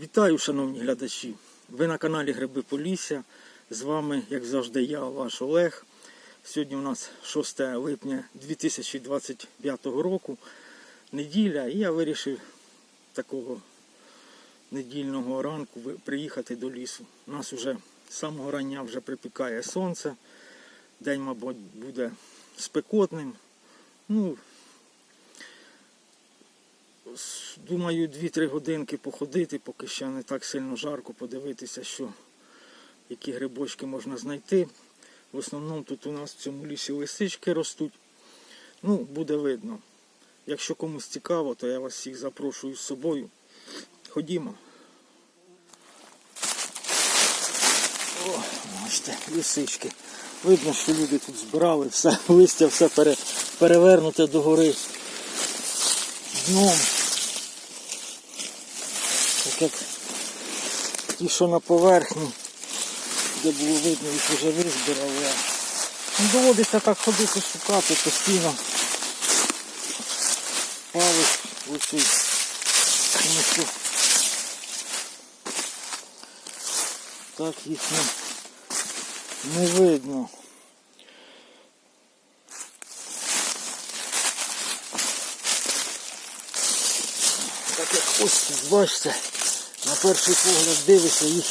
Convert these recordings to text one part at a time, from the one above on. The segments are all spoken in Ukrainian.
Вітаю, шановні глядачі! Ви на каналі Гриби Полісся. З вами, як завжди, я, ваш Олег. Сьогодні у нас 6 липня 2025 року, неділя, і я вирішив такого недільного ранку приїхати до лісу. У нас вже з самого рання вже припікає сонце. День, мабуть, буде спекотним. Ну, думаю, 2-3 годинки походити, поки ще не так сильно жарко, подивитися, що, які грибочки можна знайти. В основному тут у нас в цьому лісі лисички ростуть. Ну, буде видно. Якщо комусь цікаво, то я вас всіх запрошую з собою. Ходімо. О, бачите, лисички. Видно, що люди тут збирали, все, листя все пере, перевернуте догори дном. Як ті, що на поверхні, де було видно, їх вже визбирали. Ну, доводиться так ходити шукати постійно. Палець оцей. Тому що так їх не, не видно. Так як ось бачите, на перший погляд дивишся, їх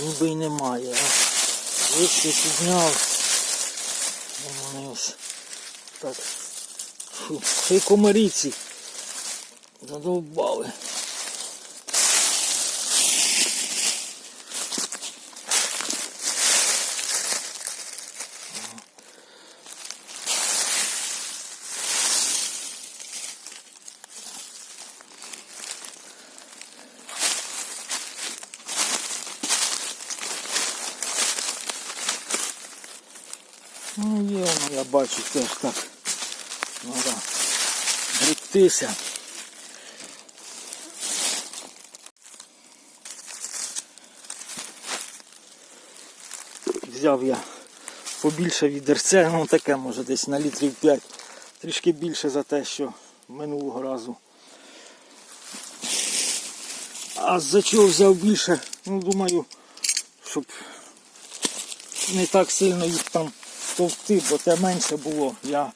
ніби й немає. А Вище підняв. Вони ось так. Фу, ще комаріці задовбали. Ну є воно, я бачу теж так. Треба гребтися. Взяв я побільше відерце, ну таке може десь на літрів 5. Трішки більше за те, що минулого разу. А за чого взяв більше? Ну думаю, щоб не так сильно їх там товкти, бо те менше було. Я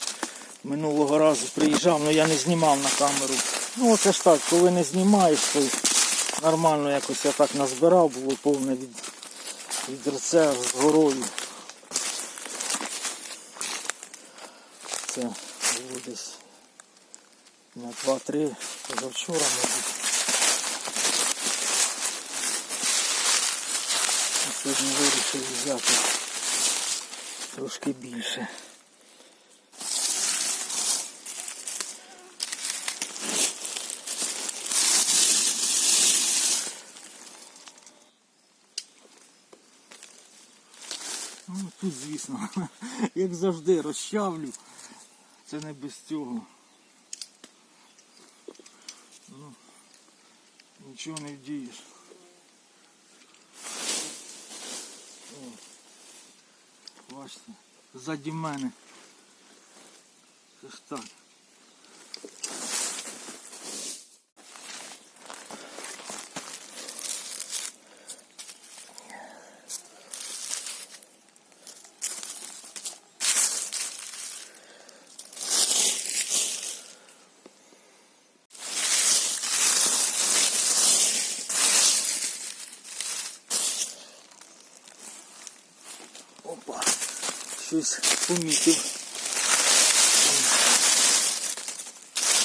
минулого разу приїжджав, але я не знімав на камеру. Ну оце ж так, коли не знімаєш, то нормально якось я так назбирав, було повне від, відерце з горою. Це було десь на 2-3 позавчора, мабуть. Сьогодні вирішив взяти трошки більше. Ну, тут, звісно, як завжди, розчавлю. Це не без цього. Ну, нічого не вдієш. О, бачите, ззаді мене. Це ж так. Опа, щось помітив.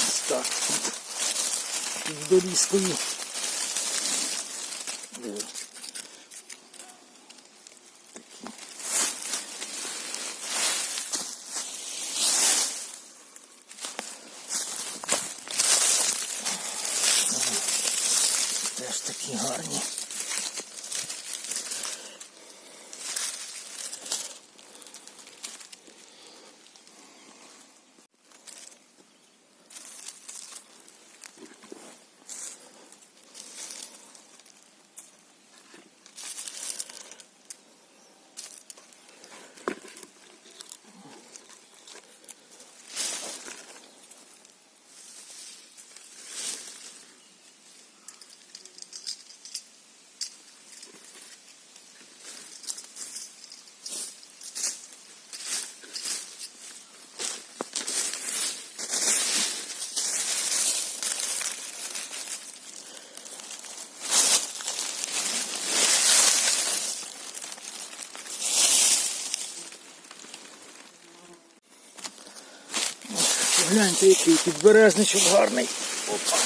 Ось так. Під дорізкою. Гляньте, який підберезничок гарний. Опа.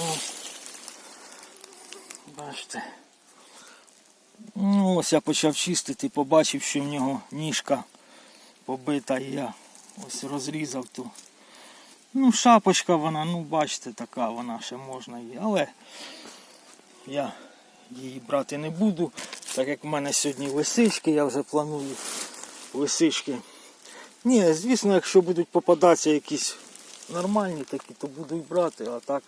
О. Бачите. Ну, ось я почав чистити, побачив, що в нього ніжка побита і я ось розрізав ту. Ну, шапочка вона, ну бачите, така вона ще можна її. Але я її брати не буду, так як в мене сьогодні лисички, я вже планую лисички. Ні, звісно, якщо будуть попадатися якісь нормальні такі, то буду і брати, а так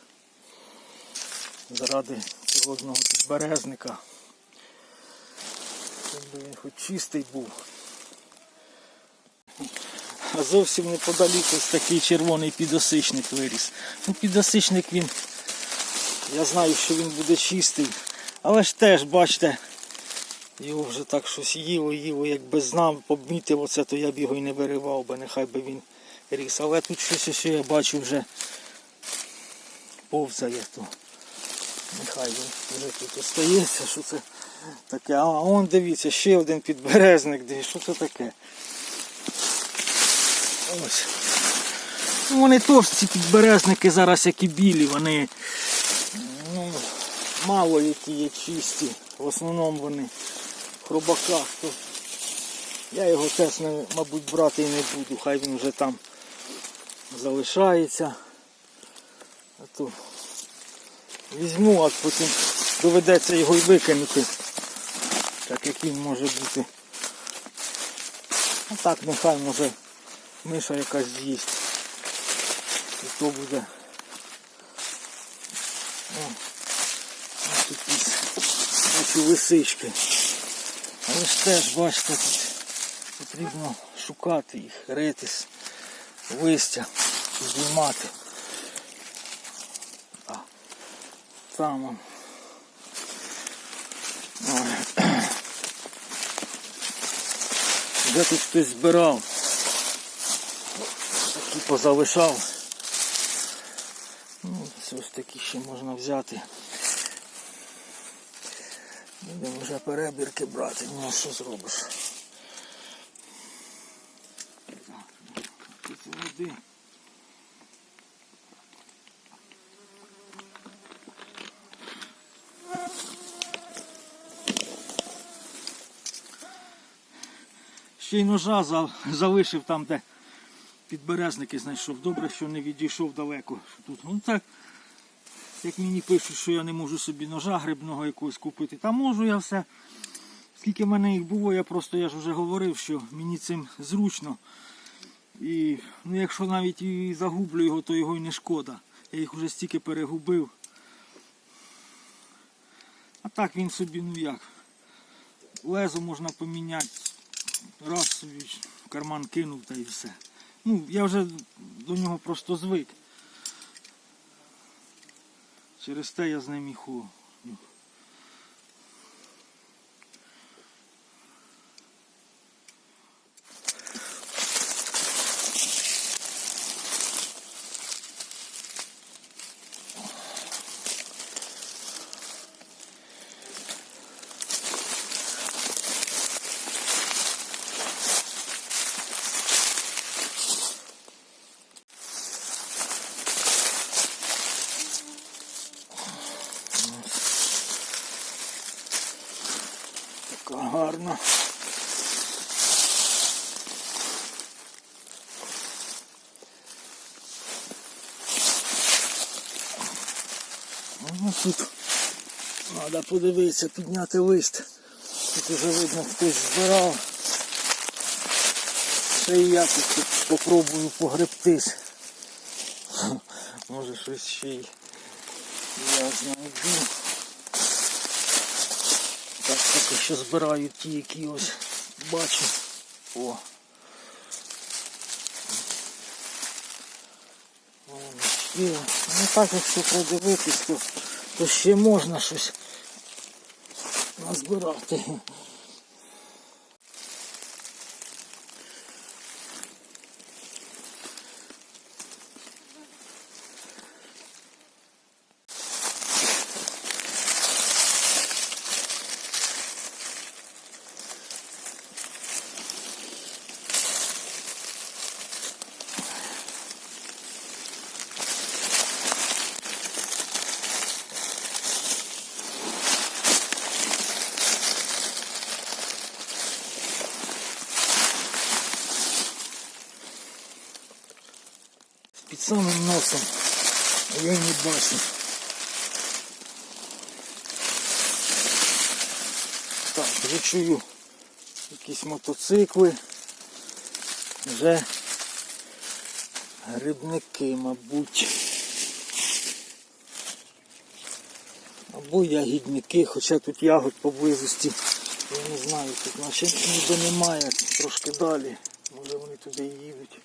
заради одного підберезника. Щоб він хоч чистий був. А зовсім неподалік ось такий червоний підосичник виріс. Ну, підосичник він, я знаю, що він буде чистий. Але ж теж, бачите, його вже так щось їло, їло, якби знав, помітив оце, то я б його і не виривав би, нехай би він ріс. Але тут щось ще я бачу вже повзає, то нехай він вже тут остається, що це таке. А он дивіться, ще один підберезник, дивіться, що це таке. Ось. Ну, вони теж ці підберезники зараз як і білі, вони ну, мало які є чисті. В основному вони хробаках. То я його теж, мабуть, брати і не буду, хай він вже там залишається. А то візьму, а потім доведеться його й викинути. Так як він може бути. А так нехай може миша якась з'їсть. І то буде. О, ось якісь лисички. Але ж теж, бачите, тут потрібно шукати їх, ритись, листя, підіймати. А, там он. Де тут хтось збирав? Такі позалишав. Ну, ось такі ще можна взяти. Будемо вже перебірки брати, ну що зробиш? Тут води. Ще й ножа залишив там, де підберезники знайшов. Добре, що не відійшов далеко. Тут. Ну так, як мені пишуть, що я не можу собі ножа грибного якогось купити. Та можу я все. Скільки в мене їх було, я просто я ж вже говорив, що мені цим зручно. І ну, якщо навіть і загублю його, то його й не шкода. Я їх вже стільки перегубив. А так він собі, ну як. Лезо можна поміняти. Раз собі карман кинув та і все. Ну, я вже до нього просто звик. Через те я з ним і Ну, тут треба подивитися, підняти лист. Тут вже видно хтось збирав. Ще і я тут, тут попробую погребтись. Може щось ще й я знайду. Поки що збираю ті, які ось бачу. О. Ну так, якщо продивитись, то, то ще можна щось назбирати. Самим носом. Я не бачу. Так, вже чую якісь мотоцикли. Вже грибники, мабуть. Або ягідники, хоча тут ягод поблизості. Я не знаю, тут наче ніби немає, трошки далі. Може вони туди їдуть.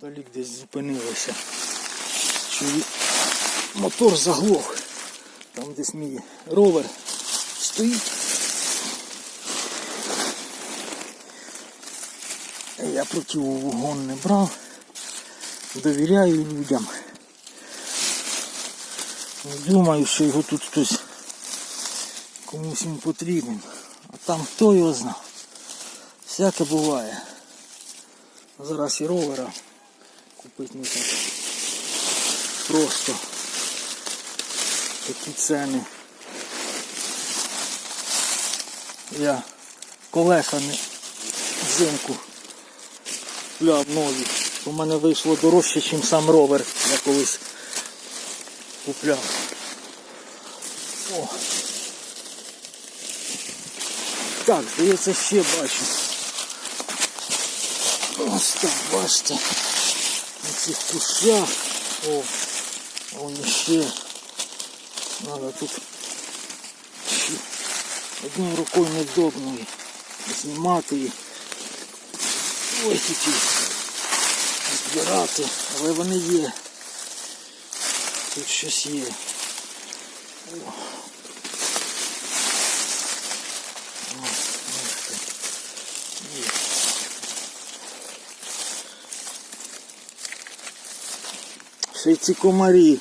Подалік десь зупинилися. Чую, мотор заглох. Там десь мій ровер стоїть. Я противовогон не брав. Довіряю людям. Думаю, що його тут хтось комусь він потрібен. А там хто його знає. Всяке буває. Зараз і ровера купити не так. Просто такі ціни. Я колеса не взимку купляв нові. У мене вийшло дорожче, ніж сам ровер я колись купляв. О. Так, здається, ще бачу. Ось так, бачите. Цих кущах. О, он ще. Надо тут одною рукою невдобно знімати її. Ой, які збирати, але вони є. Тут щось є. О. О, бачите. Є. Ще й ці комарі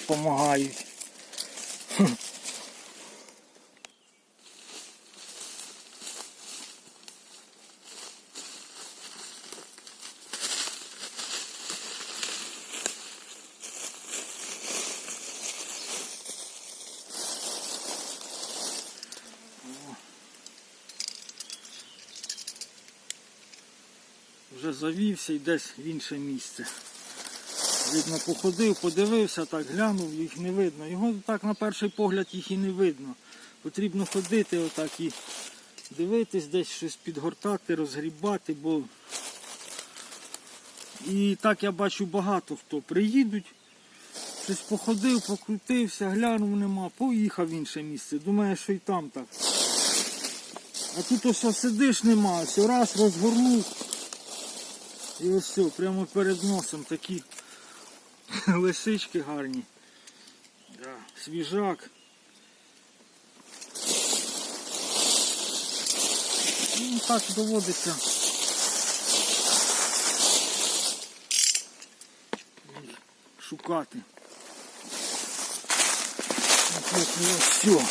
допомагають. Вже завівся і десь в інше місце. Видно, походив, подивився, так глянув, їх не видно. Його так на перший погляд їх і не видно. Потрібно ходити отак і дивитись, десь щось підгортати, розгрібати, бо і так я бачу багато хто приїдуть, щось походив, покрутився, глянув нема, поїхав в інше місце. Думає, що і там так. А тут ось сидиш нема, ось раз розгорнув. І ось все, прямо перед носом такі лисички гарні. Да, свіжак. Ну, так доводиться. Шукати. Все.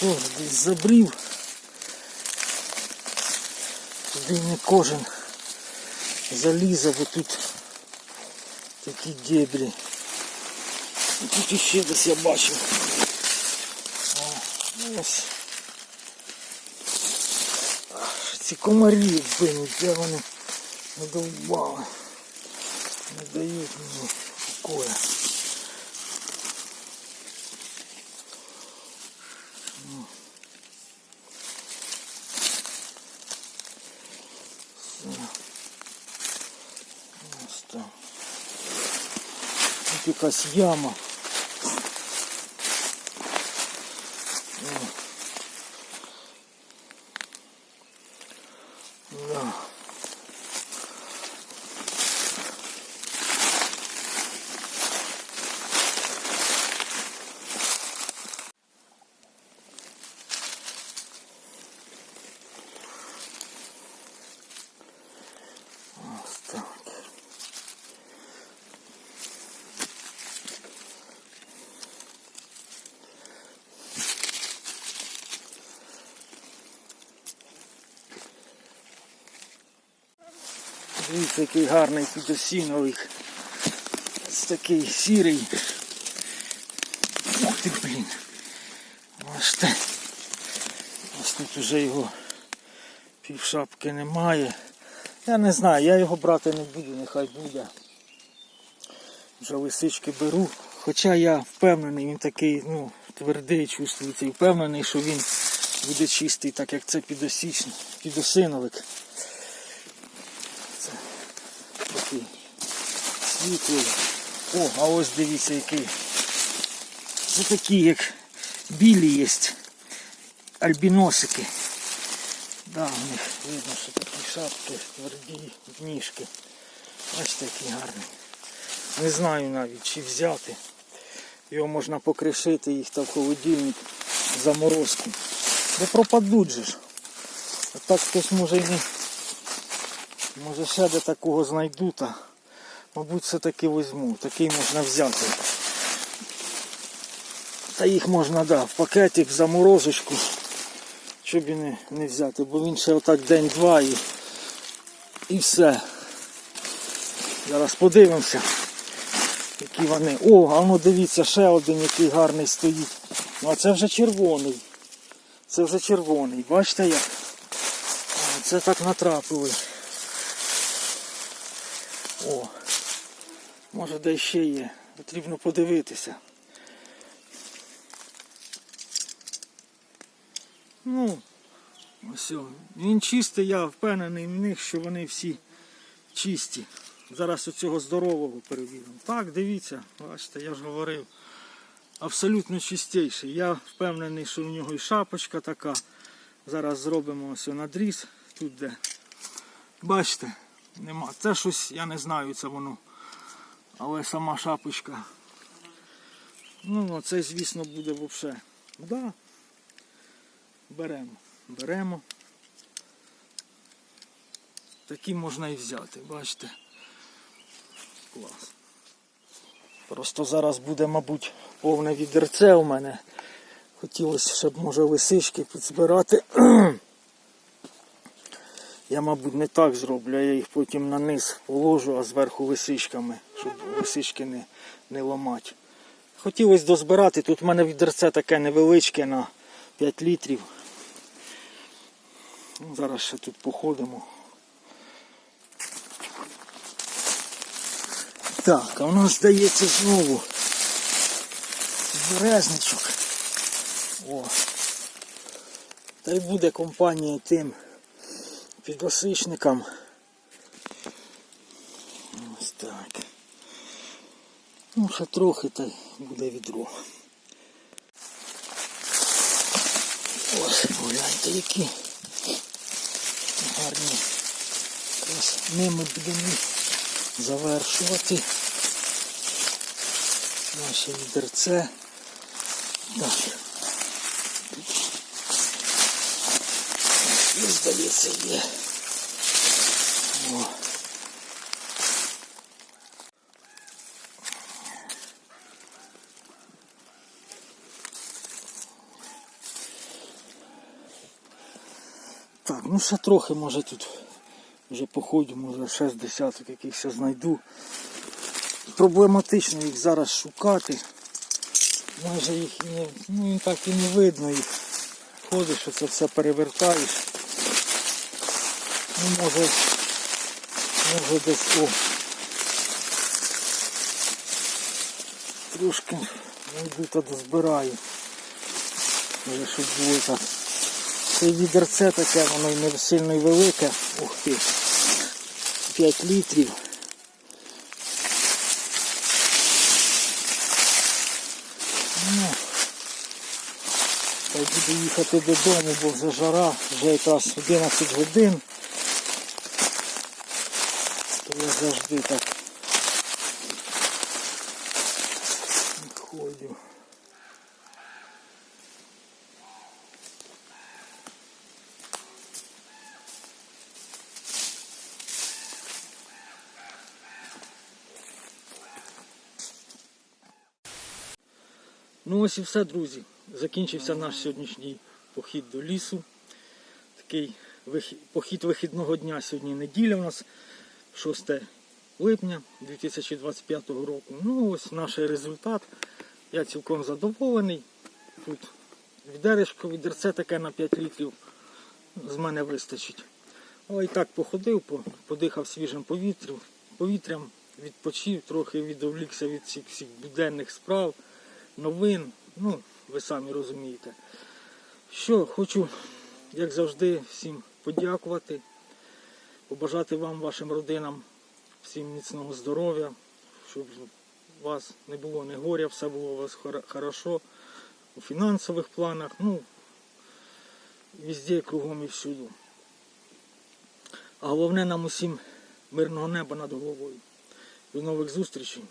Тоже десь забрів. Туди не кожен заліза, бо тут такі дебрі. І Тут іще десь я бачив. О, ось. Ах, Ці комарі блин, де вони надовбали. Не дають мені покоя. Якась яма. Який гарний підосіновик. Ось такий сірий. Ух ти, блін. Бачите. Ось тут уже його півшапки немає. Я не знаю, я його брати не буду, нехай буде. Вже лисички беру. Хоча я впевнений, він такий, ну, твердий, чувствується, і впевнений, що він буде чистий, так як це підосічний, підосиновик. Це такий світлий. О, а ось дивіться який. Це такі, як білі є. Альбіносики. Да, у них видно, що такі шапки, тверді ніжки. Ось такий гарний. Не знаю навіть, чи взяти. Його можна покришити їх та в холодильник заморозку. Бо пропадуть же ж. А так хтось може і не. Може ще де такого знайду, та мабуть все-таки візьму. Такий можна взяти. Та їх можна, да, в пакетик, в заморозочку. Щоб і не, не взяти, бо він ще отак день-два і, і все. Зараз подивимося, які вони. О, а ну дивіться, ще один який гарний стоїть. Ну а це вже червоний. Це вже червоний. Бачите як? Це так натрапили. О, може де ще є. Потрібно подивитися. Ну, ось. Він чистий, я впевнений в них, що вони всі чисті. Зараз оцього здорового перевіримо. Так, дивіться, бачите, я ж говорив. Абсолютно чистіший. Я впевнений, що в нього і шапочка така. Зараз зробимо ось надріз тут де. Бачите, нема. Це щось, я не знаю, це воно. Але сама шапочка. Ну, це, звісно, буде взагалі. Да. Беремо. Беремо. Такі можна і взяти, бачите. Клас. Просто зараз буде, мабуть, повне відерце у мене. Хотілося, щоб може лисички підзбирати. Я, мабуть, не так зроблю, я їх потім на низ положу, а зверху лисичками, щоб лисички не, не ламати. Хотілося дозбирати, тут в мене відерце таке невеличке на 5 літрів. Ну, Зараз ще тут походимо. Так, а у нас здається знову березничок. О. Та й буде компанія тим підосичникам. Ось так. Ну, ще трохи та буде відро. Ось, погляньте, які гарні. Якраз ними будемо завершувати наше відерце. Так. І здається є. О. Так, ну ще трохи може тут вже походю, може ще з десяток якихось знайду. Проблематично їх зараз шукати. Майже їх не, ну, так і не видно їх. Ходиш, оце все перевертаєш. Ну може, може десь о. Трошки знайду та дозбираю. Може, щоб було так. Це відерце таке, воно не сильно велике. Ух ти. 5 літрів. Ну, та буду їхати додому, бо вже жара, вже якраз 11 годин. Так ходю. Ну ось і все, друзі. Закінчився наш сьогоднішній похід до лісу. Такий похід вихідного дня сьогодні неділя у нас 6 липня 2025 року. Ну ось наш результат. Я цілком задоволений. Тут відеречко, відерце таке на 5 літрів з мене вистачить. Але так походив, подихав свіжим повітрям, повітрям, відпочив, трохи відволікся від всіх, всіх буденних справ, новин. Ну, ви самі розумієте. Що, хочу, як завжди, всім подякувати, побажати вам, вашим родинам, всім міцного здоров'я, щоб у вас не було не горя, все було у вас хор- хорошо у фінансових планах, ну, везде, кругом і всюду. А головне нам усім мирного неба над головою. До нових зустрічей.